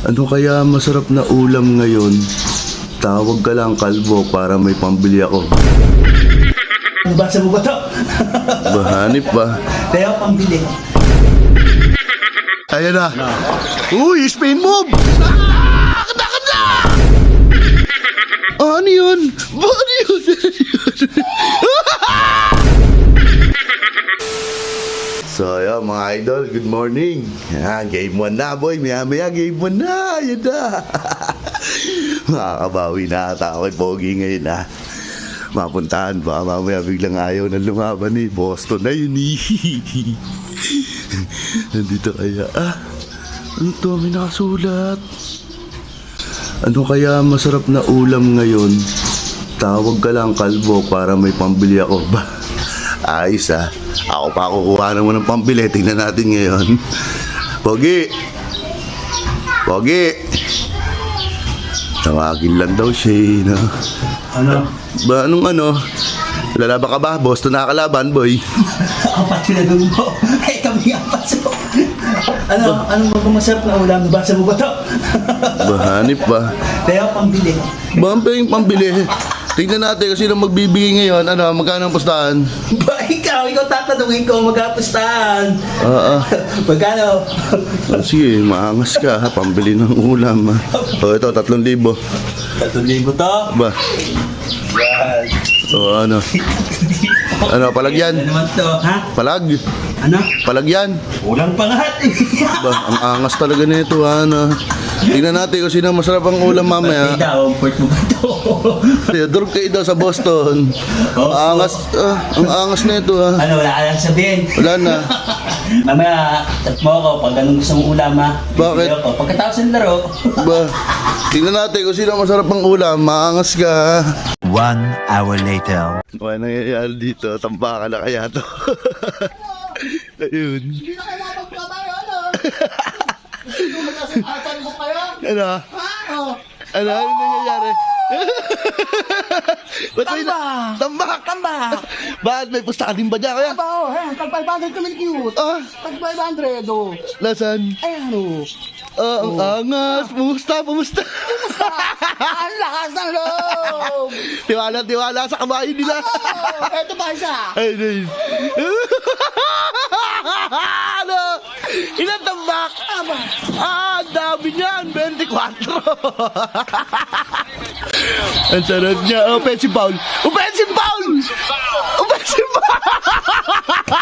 Ano kaya masarap na ulam ngayon? Tawag ka lang kalbo para may pambili ako. Basa mo ba to? Bahanip ba? Kaya pambili. Ayan na. Uy, spin move! Ah! Kada, kada! Ano yun? Ba, Ano yun? so, ayan mga idol, good morning. Yan, game 1 na boy. Maya maya, game 1 na. Yan na. Makakabawi na ata ako kay Pogi ngayon na. Mapuntahan ba? Mamaya biglang ayaw na lumaban ni Boston na yun eh. Nandito kaya, ah, ano to, may nakasulat. Ano kaya masarap na ulam ngayon? Tawag ka lang kalbo para may pambili ako ba? Ayos ah. Ako pa kukuha naman ng pambili. Tingnan natin ngayon. Pogi! Pogi! Tawagin lang daw siya eh, no? Ano? Ba, anong ano? Lalaban ka ba? Boston nakakalaban, boy. Apat pinagod mo. Ay, kami apat so. Ano? Ano ba masarap na ulam? Basa mo ba to? Bahanip ba? Kaya pambili. Ba, ang pambili. Tingnan natin kung sino magbibigay ngayon. Ano, magkano ang pustahan? Ba, ikaw, ikaw tatanungin ko magkapustahan. Ah, ah. Magkano? Oh, sige, maangas ka ha. Pambili ng ulam ha. O, ito, tatlong libo. Tatong libo to. Ba, Yan. o ano? Ano, palagyan? Ano naman to? Ha? Palag? Ano? Palagyan? Ulang pangat. Ba, ang angas talaga nito ha. Ano. Tingnan natin kung sino masarap ang ulam mamaya. Hindi daw, port mo ba? Theodore kayo daw sa Boston. Ang angas, ah, ang angas nito ha. Ano, wala ka lang sabihin. Wala na. Mamaya, tat mo ako pag anong gusto mong ulam ha. Bakit? Ako. Pagkatapos ng laro, Ba, tingnan natin kung sino masarap ang ulam. Maangas ka ha. One hour later. Ano nangyayari dito? Tambakan na kaya to. Ayun. Hindi na kayo makapagtrabaho, ano? Gusto mo magkasakatan mo kayo? Ano? Ha? Oh. Ano? Ano nangyayari? Ba't may na- Tambak! Tambak! Bakit may pustakan din ba dyan kaya? Ba, oh, eh, tag 500 kami cute. Ah, Tag 500, oh. lasan? Ay, ano? Ah, ang angas. Pumusta, pumusta. Ang lakas ng loob! tiwala, tiwala sa kabayo nila. Oh, eto pa isa. Ay, ay. ano? Ilan tambak? Aba, Ah, dami niyan. 24. ang sarap niya. Offensive foul. Offensive foul! Offensive foul!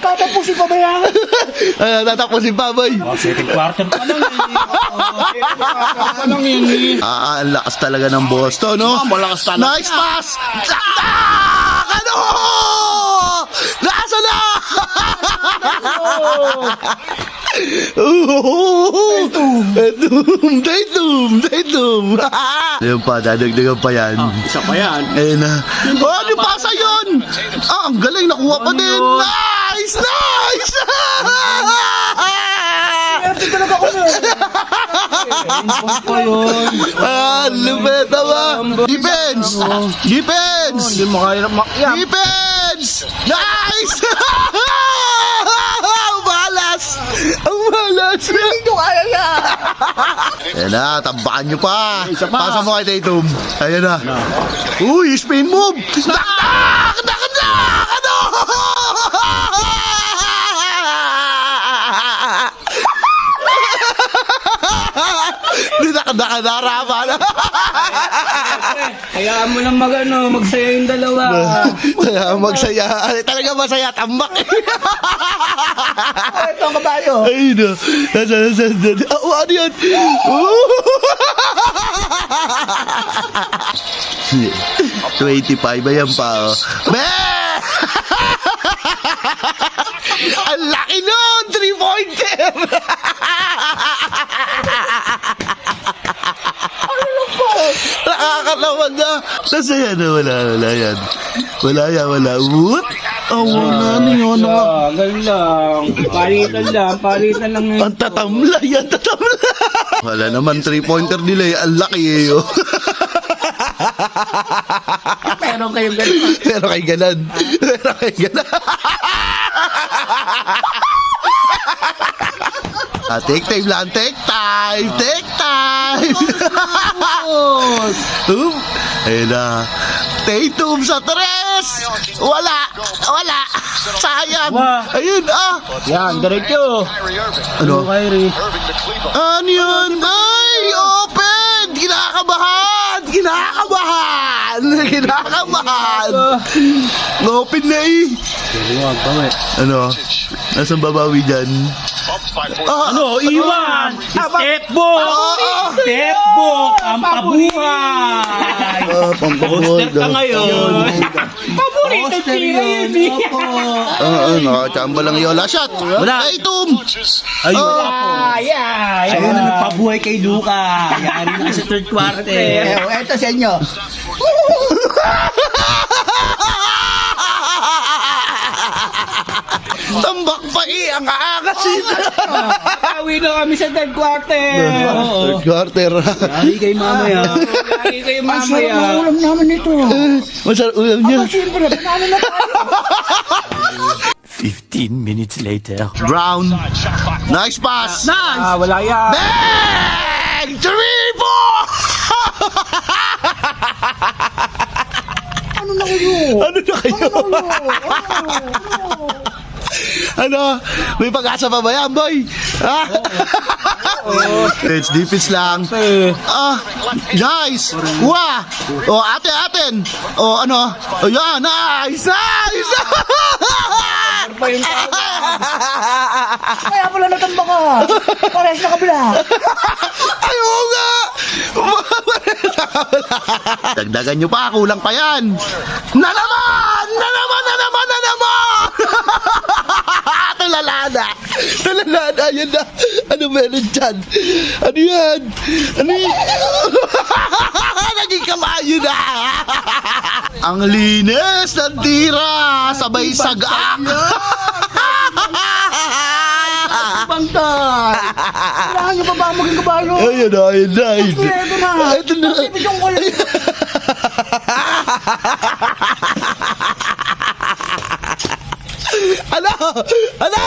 tatapusin pa ba yan? Ay, tatapusin pa, boy. second quarter pa lang eh. pa lang yun eh. Ah, lakas talaga ng Boston, no? malakas talaga. Nice pass! Sakta! Ano? Nasa na? Daytum! Daytum! Daytum! Daytum! Ayun pa, dadagdagan pa yan. Isa pa yan. Ayun na. Oh, ano pasa yun? Ah, ang galing. Nakuha pa din. Nice! Nice! Ito talaga pa yun. ah, lupeta ba? Defense! Defense! Hindi mo kaya. Defense! Nice! Ang! Ang balas! Hindi ko kaya yan. Ayan na, tambakan nyo pa. Pasa mo kay Tatum. Ayan na. Uy, spin move! Dakdak! Dakdak! Ano? Hindi nakadakanarama na. Hayaan mo lang mag, ano, magsaya yung dalawa. Kaya magsaya. Ay, talaga masaya. Tambak. Oh, ito ang kabayo. Ay, no. Nasa, nasa, nasa. Oh, ano yan? Oh. 25 ayan pa, oh. Be! Ang laki nun! Three-pointer! Nakakatawa na. Nasaya na. Wala, wala yan. Wala yan, wala. What? Oh, wala na yun. Naka- ganun lang. Palitan lang, palitan lang Ang tatamlay, ang tatamlay. Wala naman, three-pointer nila eh. Ang laki eh. oh. Meron kayong ganun. Pero kay ganan. Pero kay ganan. Ah, take time lang, take time, take time. um, ayun na. Tatum sa tres. Wala, wala. Sayang. Wah. Ayun, ah. Yan, diretso. Ano? Kyrie. Ano yun? Ay, open! Kinakabahan! Kinakabahan! Kinakabahan! Open na eh! Ano? Nasaan babawi dyan? Ah, Ano, iwan! Step book! Ah, ah. Step book! Ang pabuhay! Ah, pampabuhay Poster ka daw. ngayon! Paborito tira yun eh! Ah, ah, nakachamba lang yun. Last shot! Wala. Ay, Ah. wala po! Ayun na nagpabuhay kay Luka! Yari na sa third quarter! Eto sa inyo. Tambak pa eh! Ang aakas eh! Awi na kami sa third quarter! Oo! Third quarter. Yari kay mamaya! Yari kay Ang sarap ng mamaya! ulam namin nito. Masarap ulam niya. Siyempre, paano na tayo? 15 minutes later. Brown. Nice pass! Ah, wala yan! Bang! Three, four! Ano na kayo? ano na kayo? ano? May pag-asa pa ba yan, boy? Ha? It's defense lang. Ah, nice! Wah! O, ate, atin! O, ano? O, yan! Nice! Nice! Kaya pala natamba ka. Parehas na kabila. Ayaw nga! Dagdagan nyo pa, kulang pa yan! Na naman! Na naman! Na naman! Na naman! Tulalada! Tulalada! Yan na! Ano meron dyan? Ano yan? Ano yan? Naging kamayo na! Ang linis ng tira! Sabay sagak! Bangtay. Kailangan nyo pa ba maging kabayo? Ayun na, ayun na, ayun na. Ito na. Ito na. Ibigyan ko kayo. Ano? Ano?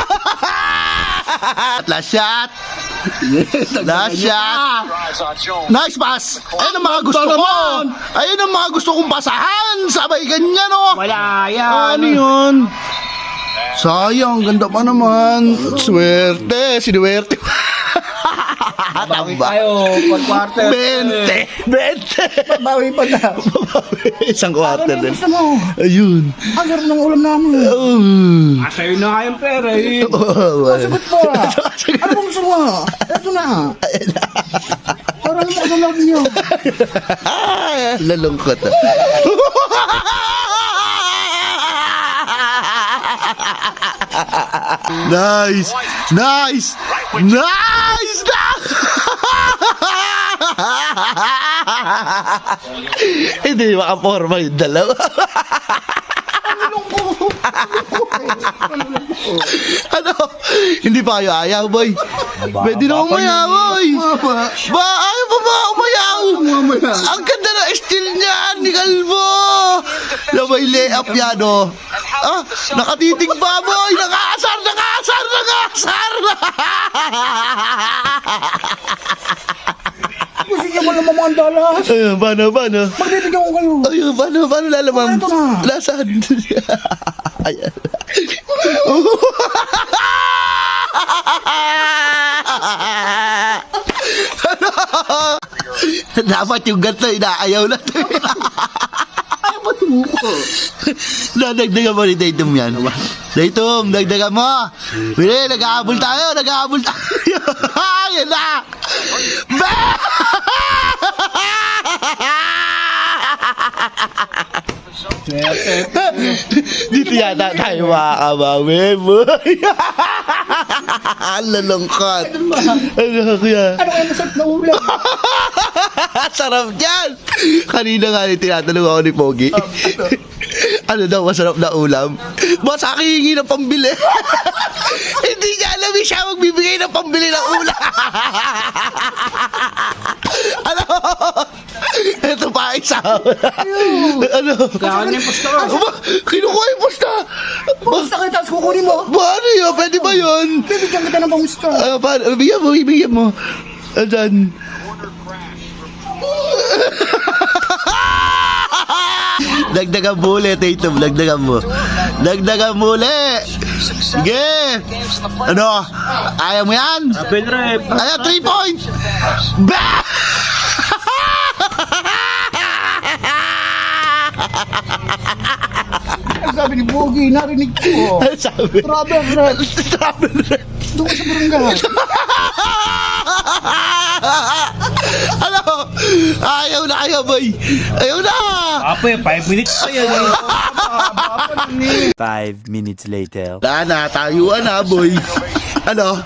Last shot. Last shot. Nice pass. Ayun ang mga gusto ko. Ayun ang mga gusto kong basahan. Sabay ganyan, oh. wala yan! Ano yun? Sayang, ganda pa naman. Swerte, sinuwerte. Bawi Tamba. tayo, fourth quarter! 20. 20. Bawi pa na. Isang quarter Ano din. gusto mo? Ayun. Ang sarap ng ulam namin. Oh. Ah, sa'yo na nga yung pera eh! Oh, well. Sagot po. Ano bang gusto mo? Ito na. Para naman sa loob niyo. Ah, Lalungkot. ah. nice! Nice! Nice! Hindi makaporma yung dalawa. ano? Hindi pa kayo ayaw, boy? Pwede na umayaw, boy. Ba, ayaw pa ba umayaw? Ang ganda na steal niyan, ni Calvo. Na may layup yan, oh. Ah, nakatitig pa, boy. Nakaasar, nakaasar, nakaasar. Gusto niyo ba naman mga dala? Ayun, paano, paano? Magbibigyan ko kayo. Ayun, paano, paano lalamang? Ito na. Nasaan? Ayan. Dapat yung ganito, inaayaw na to. Nadagdagan mo ni Daytom yan. Daytom, dagdagan mo. Bili, nag-aabol tayo, nag-aabol tayo. Yan na. Ba! Dito yata tayo makakabawi, boy. Ang lalungkot. Ano kuya? Ano kayo masarap na ulam? Sarap dyan! Kanina nga ni tinatanong ako ni Pogi. ano daw masarap na ulam? Boss, aking hingi ng pambili. Hindi niya alam siya magbibigay ng pambili ng ulam. ano? Ito pa isa. ano? Kaya niya yung! Aba, kinukuha yung pusta. Pumunta kayo tapos kukunin mo. Paano yun? Pwede ba yun? Bibigyan kita ng pamusta. Ah, paano? Bigyan mo, bigyan mo. Ayan. Dagdagan mo ulit, Tatum. Dagdagan mo. Dagdagan mo ulit. Sige. Ano? Ayaw mo yan? Apple rep. Ayan, 3 points. Ba! Ang sabi ni Bogi, narinig ko. Ano sabi? Trouble, Red. Trouble red. Doon sa barangay. Ayaw na kayo, boy. Ayaw na. Ape, 5 minutes pa yan. eh. Five minutes later. Wala na, tayuan na, boy. Ano?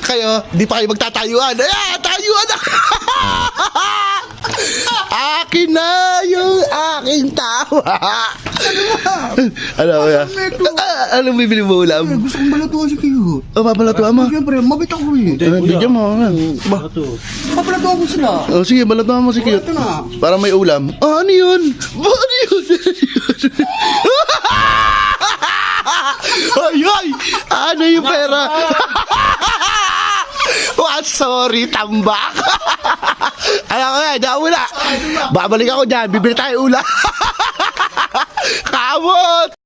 Kayo, di pa kayo magtatayuan. Ayan, tayuan na! Akin na yung aking tawa. ano ba? Ah, anong bibili mo ulam? Gusto kong balatuan si Kiyo. Oh, papalatuan mo. Siyempre, mabit ako eh. Bigyan mo. ah. Ba? Papalatuan ko sila. Oh, sige, balatuan mo si na. Para may ulam. Oh, ano yun? Ba, ano yun? ay, ay! Ano yung pera? What? Sorry, tambak. Alam ko nga, daw na. Babalik ako dyan, bibili tayo ulam. Kamot!